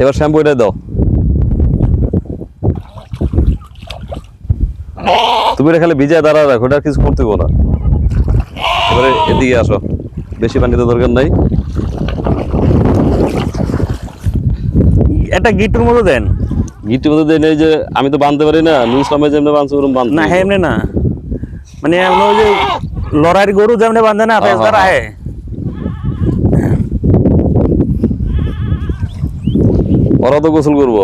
এবার শ্যাম্পু এটা দাও। তুমি এটা খালি ভিজায় দাঁড়া রাখো ওটা কিছু করতে না। এবারে এদিকে আসো। বেশি পানিতে দরকার নাই। একটা গিট্টুর মতো দেন। গিট্টির মতো দেন নেই যে আমি তো বাঁধতে পারি না নুর ইসলামে যেমনি বাঁধছে ওরকম বাঁধতে না। হ্যাঁ এমনি না। মানে এমন ওই যে লড়াইয়ের গরু যেমনি বাঁধে না ফেস হ্যাঁ, আহে। ওরা তো গোসল করব।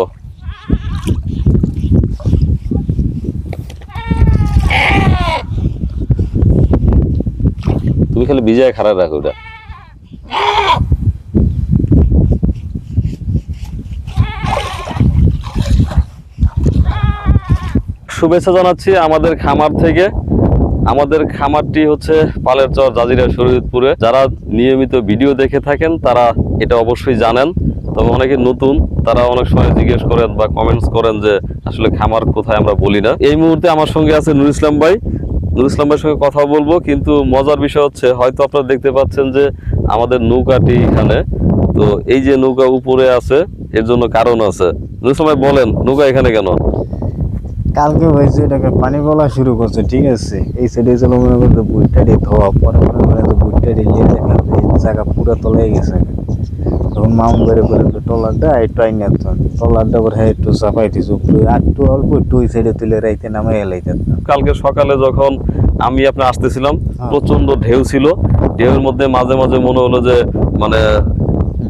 তুমি খালি ভিজায় খারাপ রাখো ওটা শুভেচ্ছা জানাচ্ছি আমাদের খামার থেকে। আমাদের খামারটি হচ্ছে পালের চর, জাজিরা, শরীয়তপুরে। যারা নিয়মিত ভিডিও দেখে থাকেন, তারা এটা অবশ্যই জানেন। তবে অনেকে নতুন, তারা অনেক সময় জিজ্ঞেস করেন বা কমেন্টস করেন যে আসলে খামার কোথায় আমরা বলি না। এই মুহূর্তে আমার সঙ্গে আছে নুর ইসলাম ভাই। নুর ইসলাম ভাইয়ের সঙ্গে কথা বলব, কিন্তু মজার বিষয় হচ্ছে, হয়তো আপনারা দেখতে পাচ্ছেন যে আমাদের নৌকাটি এখানে, তো এই যে নৌকা উপরে আছে, এর জন্য কারণ আছে। নুর ইসলাম ভাই, বলেন, নৌকা এখানে কেন? কালকে হয়েছে, এটাকে পানি বলা শুরু করছে, ঠিক আছে? এই সাইডে ছিল মনে করতে বুইটা দিয়ে ধোয়া, পরে মনে করে যে বুইটা দিয়ে জায়গা পুরো তলায় গেছে। তখন মাউন করে করে একটু টলারটা একটু আইনা টলারটা করে হ্যাঁ একটু চাপাই দিয়েছে উপরে। একটু অল্প একটু ওই সাইডে তুলে রাইতে নামাই এলাইতে কালকে সকালে যখন আমি আপনার আসতেছিলাম হ্যাঁ। প্রচণ্ড ঢেউ ছিল। ঢেউয়ের মধ্যে মাঝে মাঝে মনে হলো যে মানে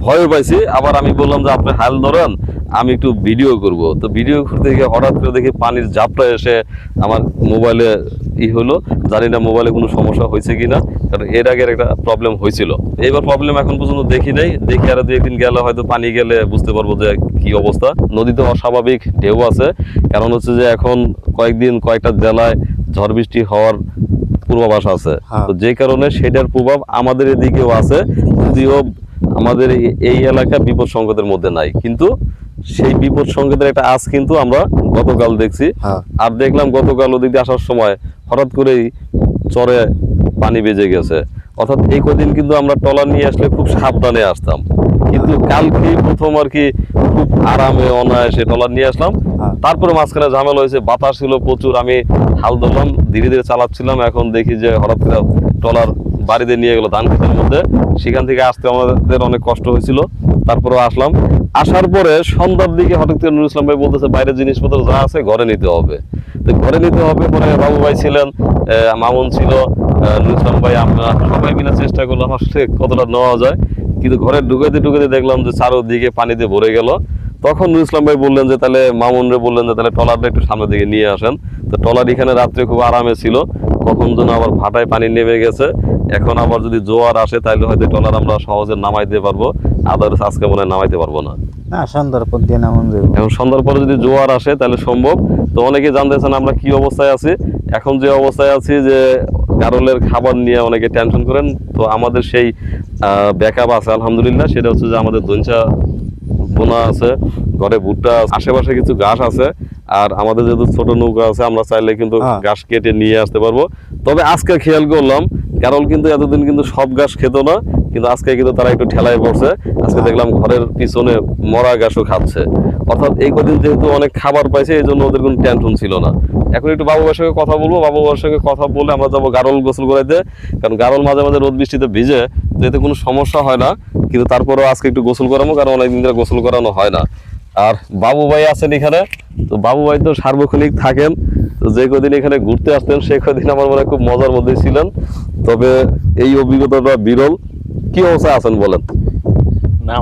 ভয় পাইছি। আবার আমি বললাম যে আপনি হাল ধরেন আমি একটু ভিডিও করব। তো ভিডিও করতে গিয়ে হঠাৎ করে দেখি পানির ঝাপটা এসে আমার মোবাইলে ই হলো জানি না মোবাইলে কোনো সমস্যা হয়েছে কিনা কারণ এর আগের একটা প্রবলেম হয়েছিল। এইবার প্রবলেম এখন পর্যন্ত দেখি নাই দেখি আর দু একদিন গেলে হয়তো পানি গেলে বুঝতে পারব যে কি অবস্থা। নদীতে অস্বাভাবিক ঢেউ আছে কারণ হচ্ছে যে এখন কয়েকদিন কয়েকটা জেলায় ঝড় বৃষ্টি হওয়ার পূর্বাভাস আছে। হ্যাঁ। তো যে কারণে সেটার প্রভাব আমাদের এদিকেও আছে যদিও আমাদের এই- এই এলাকা বিপদ সংকেতের মধ্যে নাই। কিন্তু সেই বিপদ সংকেতের একটা আজ কিন্তু আমরা গতকাল দেখছি। হ্যাঁ। আর দেখলাম গতকাল ওদিক দিয়ে আসার সময় হঠাৎ করেই চরে পানি বেজে গেছে। অর্থাৎ এই কদিন কিন্তু আমরা টলার নিয়ে আসলে খুব সাবধানে আসতাম। কিন্তু কালকে প্রথম আর কি খুব আরামে অনায়াসে টলার নিয়ে আসলাম। হ্যাঁ। তারপরে মাঝখানে ঝামেলা হয়েছে বাতাস ছিল প্রচুর আমি হাল ধরলাম ধীরে ধীরে চালাচ্ছিলাম। এখন দেখি যে হঠাৎ করে টলার বাড়িতে নিয়ে গেলো ধান খেতের মধ্যে। সেখান থেকে আসতে আমাদের অনেক কষ্ট হয়েছিল। তারপরেও আসলাম। আসার পরে সন্ধ্যার দিকে হঠাৎ করে নুরুল ইসলাম ভাই বলতেছে বাইরের জিনিসপত্র যা আছে ঘরে নিতে হবে। তো ঘরে নিতে হবে পরে বাবু ভাই ছিলেন মামুন ছিল। নুরুল ইসলাম ভাই, আমরা সবাই মিলে চেষ্টা করলাম, আসলে কতটা নেওয়া যায়। কিন্তু ঘরে ঢুকাইতে ঢুকাইতে দেখলাম যে চারোদিকে পানিতে ভরে গেল। তখন নুরুল ইসলাম ভাই বললেন যে, তাহলে মামুন রে বললেন যে, তাহলে ট্রলারটা একটু সামনের দিকে নিয়ে আসেন। তো ট্রলার এখানে রাত্রে খুব আরামে ছিল। কখন যেন আবার ভাটায় পানি নেমে গেছে। এখন আবার যদি জোয়ার আসে, তাহলে হয়তো ট্রলার আমরা সহজে নামাইতে পারব। আদার্স আজকে মনে নামাইতে পারব না। না সন্ধ্যার পর দিয়ে নামান যাব এখন সন্ধ্যার পরে যদি জোয়ার আসে তাহলে সম্ভব। তো অনেকে জানতেছেন আমরা কি অবস্থায় আছি। এখন যে অবস্থায় আছি যে গারলের খাবার নিয়ে অনেকে টেনশন করেন তো আমাদের সেই ব্যাকআপ আছে আলহামদুলিল্লাহ। সেটা হচ্ছে যে আমাদের দঞ্চা বোনা আছে ঘরে ভুট্টা আশেপাশে কিছু ঘাস আছে। আর আমাদের যেহেতু ছোট নৌকা আছে আমরা চাইলে কিন্তু হ্যাঁ। ঘাস কেটে নিয়ে আসতে পারব। তবে আজকে খেয়াল করলাম কারণ কিন্তু এতদিন কিন্তু সব ঘাস খেত না। কিন্তু আজকে কিন্তু তারা একটু ঠেলায় পড়ছে। আজকে দেখলাম ঘরের পিছনে মরা ঘাসও খাচ্ছে। অর্থাৎ এই কদিন যেহেতু অনেক খাবার পাইছে এই জন্য ওদের কোনো টেনশন ছিল না। এখন একটু বাবু ভাইয়ের সঙ্গে কথা বলব। বাবু ভাইয়ের সঙ্গে কথা বলে আমরা যাব গারল গোসল করাইতে। কারণ গারল মাঝে মাঝে রোদ বৃষ্টিতে ভিজে তো এতে কোনো সমস্যা হয় না, কিন্তু তারপরেও আজকে একটু গোসল করাবো, কারণ অনেকদিন ধরে গোসল করানো হয় না। আর বাবু ভাই আছেন এখানে। তো বাবু ভাই তো সার্বক্ষণিক থাকেন। তো যে কদিন এখানে ঘুরতে আসতেন, সে কদিন আমার মনে খুব মজার মধ্যে ছিলেন। তবে এই অভিজ্ঞতাটা বিরল। কি অবস্থায় আছেন বলেন? না,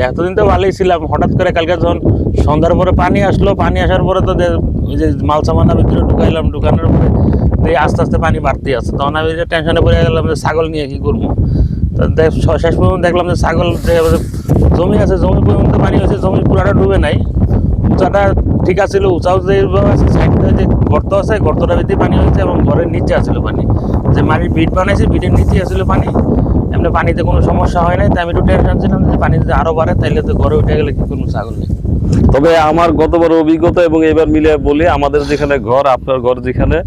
এতদিন তো ভালোই ছিলাম। হঠাৎ করে কালকে যখন সন্ধ্যার পরে পানি আসলো, পানি আসার পরে তো যে- মাল সামানা ভিতরে ঢুকাইলাম, ঢুকানোর পরে আস্তে আস্তে পানি বাড়তে আছে। তখন আমি টেনশনে পড়ে গেলাম যে ছাগল নিয়ে কি করব? শেষ পর্যন্ত দেখলাম যে ছাগল জমি আছে, জমি পর্যন্ত পানি হয়েছে, জমি পুরাটা ডুবে নাই। উঁচাটা ঠিক আছিল, উঁচাও যে আছে সাইডটা যে গর্ত আছে, গর্তটা ভিতরে পানি হয়েছে এবং ঘরের নিচে আছিল পানি। যে মাটির বিট বানাইছে, বিটের নিচে আছিল পানি। এমনি পানিতে কোনো সমস্যা হয় নাই তাই আমি একটু টেনশন ছিলাম যে পানি যদি আরও বাড়ে তাইলে তো ঘরে উঠে গেলে কি কোনো ছাগল নেই তবে আমার গতবার অভিজ্ঞতা এবং এবার মিলে বলি আমাদের যেখানে ঘর আপনার ঘর যেখানে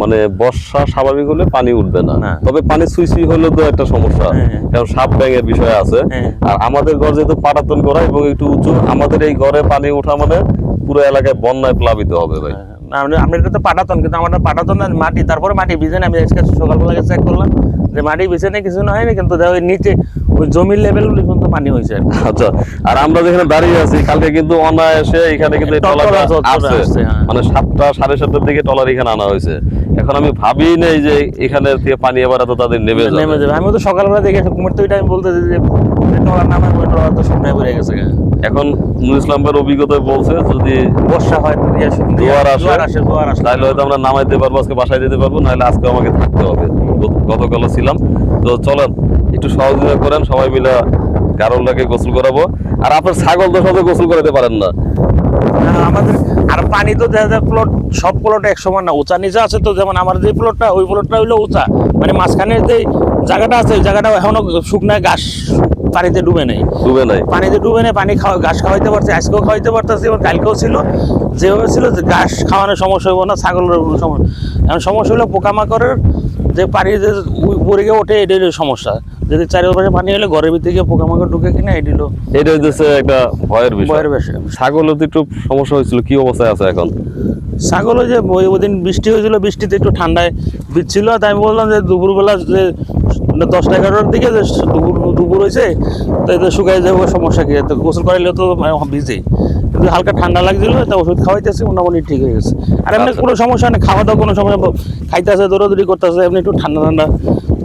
মানে বর্ষা স্বাভাবিক হলে পানি উঠবে না না। তবে পানি সুই সুই হলে তো একটা সমস্যা হ্যাঁ। কারণ সাপ ব্যাঙের বিষয় আছে হ্যাঁ। আর আমাদের ঘর যেহেতু পাটাতন করা এবং একটু উঁচু আমাদের এই ঘরে পানি ওঠা মানে পুরো এলাকায় বন্যায় প্লাবিত হবে ভাই না, আমরা আমরা এটা তো পাটাতন কিন্তু আমাদের পাটাতন আর মাটি তারপরে মাটি ভিজে না আমি আজকে সকালবেলা চেক করলাম যে মাটি ভিজে নেই কিছু না হয়নি কিন্তু দেখো ওই নিচে ওই জমির লেভেল পর্যন্ত পানি হয়েছে আচ্ছা আর আমরা যেখানে দাঁড়িয়ে আছি কালকে কিন্তু অনায়াসে এখানে কিন্তু হ্যাঁ। মানে সাতটা সাড়ে সাতটার দিকে ট্রলার এখানে আনা হয়েছে। এখন আমি ভাবি নেই যে এখানে থেকে পানি এবার এত তাদের নেমে নেমে যাবে। আমি তো সকালবেলা দেখে কুমির তো ওইটা আমি বলতে যে ট্রলার নামে ট্রলার তো শুকনায় পড়ে গেছে গা। এখন নুর ইসলামের অভিজ্ঞতায় বলছে যদি বর্ষা হয় জোয়ার আসে জোয়ার আসে জোয়ার আসে তাহলে হয়তো আমরা নামাইতে পারব আজকে বাসায় দিতে পারব নাহলে আজকে আমাকে থাকতে হবে। গত- গতকালও ছিলাম। তো চলেন একটু সহযোগিতা করেন সবাই মিলে গারলটাকে গোসল করাবো। আর আপনার ছাগল তো সাথে গোসল করাতে পারেন না। আমাদের আর পানি তো দেখা যায় প্লট সব প্লট এক সমান না উঁচা নিচে আছে তো যেমন আমার যে প্লটটা ওই প্লটটা হইল উঁচা। মানে মাঝখানে যে জায়গাটা আছে ওই জায়গাটা এখনও শুকনায় ঘাস পানিতে ডুবে নেই। ডুবে নাই। পানিতে ডুবে নেই পানি খাওয়া ঘাস খাওয়াইতে পারছে আজকেও খাওয়াইতে পারতেছে এবং কালকেও ছিল। যেভাবে ছিল যে ঘাস খাওয়ানোর সমস্যা হইব না ছাগলের কোনো সমস্যা এখন সমস্যা হলো পোকামাকড়ের যে পানি যে উপরে গিয়ে ওঠে এটাই হলো সমস্যা। যদি চারিপাশে পানি হলে ঘরের ভিতরে গিয়ে পোকামাকড় ঢুকে কিনা এটি হলো এটা হচ্ছে একটা ভয়ের বিষয়। ভয়ের বিষয়। ছাগলের তো একটু সমস্যা হয়েছিল কি অবস্থায় আছে এখন? ছাগল যে ওই ওই দিন বৃষ্টি হয়েছিল বৃষ্টিতে একটু ঠান্ডায় বিচ্ছিল তাই আমি বললাম যে দুপুরবেলা যে দশটা এগারোটার দিকে যে দুপুর দুপুর হয়েছে তো এতে শুকাই যাব সমস্যা কি? তো গোসল করাইলে তো ভিজে। কিন্তু হালকা ঠান্ডা লাগছিল তা ওষুধ খাওয়াইতেছে মোটামুটি ঠিক হয়ে গেছে। আর এমনি আচ্ছা। কোনো সমস্যা নেই খাওয়া দাওয়া কোনো সময় খাইতেছে দৌড়াদৌড়ি করতেছে এমনি একটু ঠান্ডা ঠান্ডা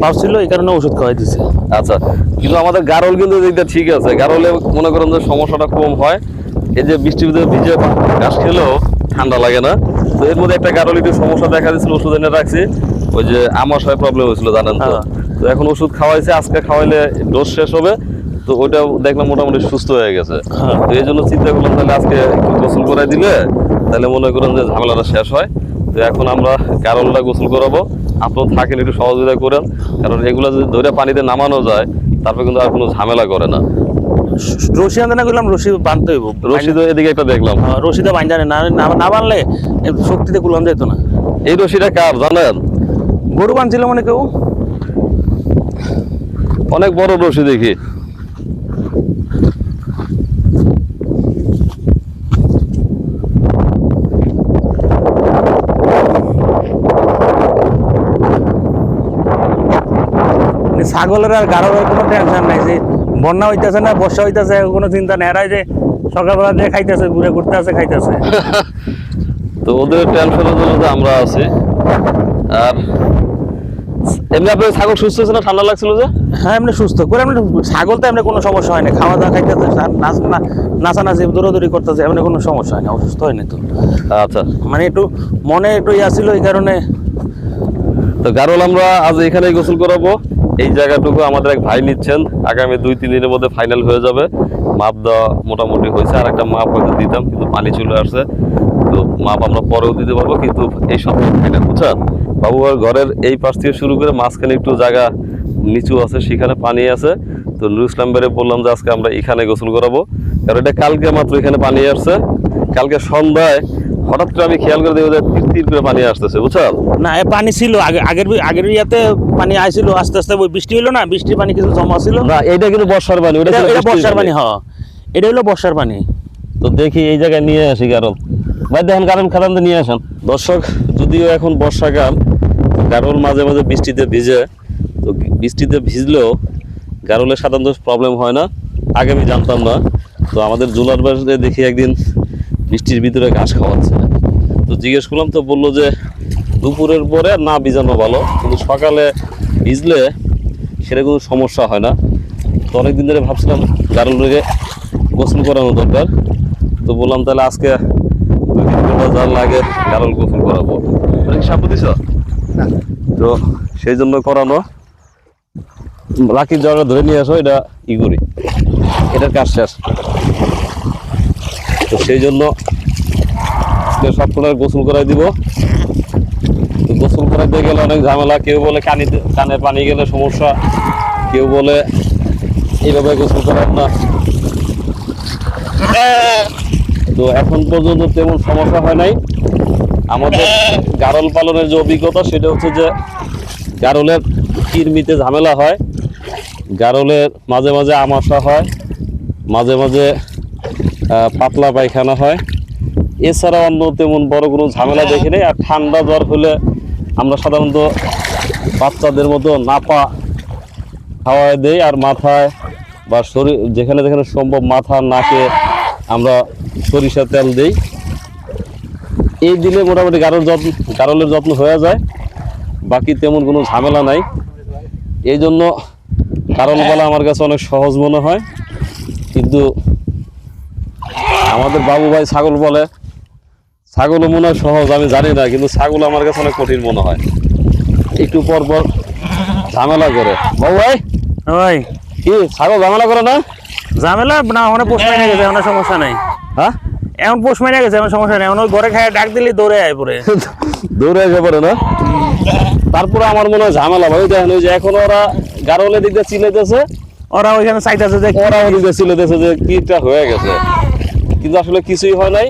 ভাব ছিল এই কারণে ওষুধ খাওয়াই দিছে আচ্ছা কিন্তু আমাদের গারল কিন্তু দিকটা ঠিক আছে। গারলে মনে করেন যে সমস্যাটা কম হয়। এই যে বৃষ্টির ভিতরে ভিজে ঘাস খেলেও ঠান্ডা লাগে না। তো এর মধ্যে একটা গারল একটু সমস্যা দেখা দিচ্ছিল ওষুধ এনে রাখছি। ওই যে আমাশয় প্রবলেম হয়েছিল জানেন তো? হ্যাঁ। তো এখন ওষুধ খাওয়াইছে আজকে খাওয়াইলে ডোজ শেষ হবে। তো ওইটা দেখলাম মোটামুটি সুস্থ হয়ে গেছে। হ্যাঁ। তো এই জন্য চিন্তা করলাম তাহলে আজকে একটু গোসল করাই দিলে তাহলে মনে করেন যে ঝামেলাটা শেষ হয়। তো এখন আমরা গারলটা গোসল করাবো। আপনার থাকেন একটু সহযোগিতা করেন। কারণ এগুলো যদি ধরে পানিতে নামানো যায় তারপর কিন্তু আর কোনো ঝামেলা করে না। রশি আনতে না করলাম রশি বাঁধতে হইব। রশি তো এদিকে একটা দেখলাম। হ্যাঁ, রশিটা না না- শক্তিতে কুলাম যেত না। এই রশিটা কার জানেন? গরু বানছিল মানে কেউ? অনেক বড় রশি দেখি। মানে ছাগলের আর গাড়োর কোনো টেনশন নাই যে বন্যা হইতেছে না বর্ষা হইতেছে কোনো চিন্তা নেই। এরাই যে সকালবেলা দিয়ে খাইতেছে ঘুরে ঘুরতে আছে খাইতেছে। তো ওদের টেনশনের জন্য আমরা আছি। আর এমনি আপনার ছাগল সুস্থ না ঠান্ডা লাগছিল যে? হ্যাঁ এমনি সুস্থ। করে এমনি ছাগল তো এমনি কোনো সমস্যা হয় না। খাওয়া দাওয়া খাইতেছে নাচানাচি দৌড়াদৌড়ি করতেছে এমনি কোনো সমস্যা হয় না। অসুস্থ হয়নি তো। আচ্ছা। মানে একটু মনে একটু ইয়া ছিল এই কারণে। তো গারল আমরা আজ এখানেই গোসল করাবো। এই জায়গাটুকু আমাদের এক ভাই নিচ্ছেন। আগামী দুই তিন দিনের মধ্যে ফাইনাল হয়ে যাবে। মাপ দেওয়া মোটামুটি হয়েছে আর একটা মাপ হয়তো দিতাম কিন্তু পানি চলে আসছে। তো মাপ আমরা পরেও দিতে পারব কিন্তু এই সপ্তাহে ফাইনাল বুঝছেন বাবু আর ঘরের এই পাশ থেকে শুরু করে মাঝখানে একটু জায়গা নিচু আছে সেখানে পানি আছে। তো নুর ইসলাম বেড়ে বললাম যে আজকে আমরা এখানে গোসল করাবো। কারণ এটা কালকে মাত্র এখানে পানি আসছে। কালকে সন্ধ্যায় হঠাৎ করে আমি খেয়াল করে দেখব যে তির তির করে পানি আসতেছে বুঝছেন না এ পানি ছিল আগে আগের আগের ইয়াতে পানি আইছিল আস্তে আস্তে ওই বৃষ্টি হলো না? বৃষ্টির পানি কিছু জমা ছিল? না এইটা কিন্তু বর্ষার পানি এটা এটা বর্ষার পানি। হ এটা হলো বর্ষার পানি। তো দেখি এই জায়গায় নিয়ে আসি কারণ ভাই দেখেন কারণ খারাপ নিয়ে আসেন। দর্শক যদিও এখন বর্ষাকাল গারল মাঝে মাঝে বৃষ্টিতে ভিজে তো বৃষ্টিতে ভিজলেও গারলে সাধারণত প্রবলেম হয় না। আগে আমি জানতাম না। তো আমাদের জুলার বাসে দেখি একদিন বৃষ্টির ভিতরে ঘাস খাওয়াচ্ছে। তো জিজ্ঞেস করলাম তো বলল যে দুপুরের পরে না ভিজানো ভালো কিন্তু সকালে ভিজলে সেটা কোনো সমস্যা হয় না। তো অনেকদিন ধরে ভাবছিলাম গারল রেগে গোসল করানো দরকার। তো বললাম তাহলে আজকে দুই তিন ঘণ্টা যা লাগে গারল গোসল করাবো। সাপু দিছ? তো সেই জন্য করানো। রাখির জায়গা ধরে নিয়ে আসো এটা ই করি এটার কাজ শেষ। তো সেই জন্য আজকে সব গোসল করাই দিব। তো গোসল করাইতে গেলে অনেক ঝামেলা। কেউ বলে কানিতে কানে পানি গেলে সমস্যা। কেউ বলে এইভাবে গোসল করার না। তো এখন পর্যন্ত তেমন সমস্যা হয় নাই। আমাদের গারল পালনের যে অভিজ্ঞতা, সেটা হচ্ছে যে গারলের কিরমিতে ঝামেলা হয়, গারলের মাঝে মাঝে আমাশা হয়, মাঝে মাঝে পাতলা পায়খানা হয়। এছাড়া অন্য তেমন বড় কোনো ঝামেলা দেখি নেই, আর ঠান্ডা জ্বর হলে আমরা সাধারণত বাচ্চাদের মতো নাপা খাওয়ায় দেই, আর মাথায় বা শরীর যেখানে যেখানে সম্ভব মাথা, নাকে আমরা সরিষার তেল দেই। এই দিলে মোটামুটি গারল যত্ন গারলের যত্ন হয়ে যায়। বাকি তেমন কোনো ঝামেলা নাই। এই জন্য কারণ বলা আমার কাছে অনেক সহজ মনে হয়। কিন্তু আমাদের বাবু ভাই ছাগল বলে ছাগলও মনে হয় সহজ আমি জানি না কিন্তু ছাগল আমার কাছে অনেক কঠিন মনে হয়। একটু পর পর ঝামেলা করে। বাবু ভাই ওই কি ছাগল ঝামেলা করে না? ঝামেলা? না ওখানে পোষ মাইনে গেছে ওখানে সমস্যা নাই। হ্যাঁ? এমন পোষ মাইনে গেছে এমন সমস্যা নাই। এখন ওই ঘরে খায় ডাক দিলে দৌড়ে আয় পরে। দৌড়ে আসে পরে না? তারপরে আমার মনে হয় ঝামেলা ভাই দেখেন ওই যে এখন ওরা গারোলে দিকে চিলেতেছে ওরা ওইখানে চাইতেছে যে ওরা ওদিক চিলেতেছে যে কিটা হয়ে গেছে। কিন্তু আসলে কিছুই হয় নাই।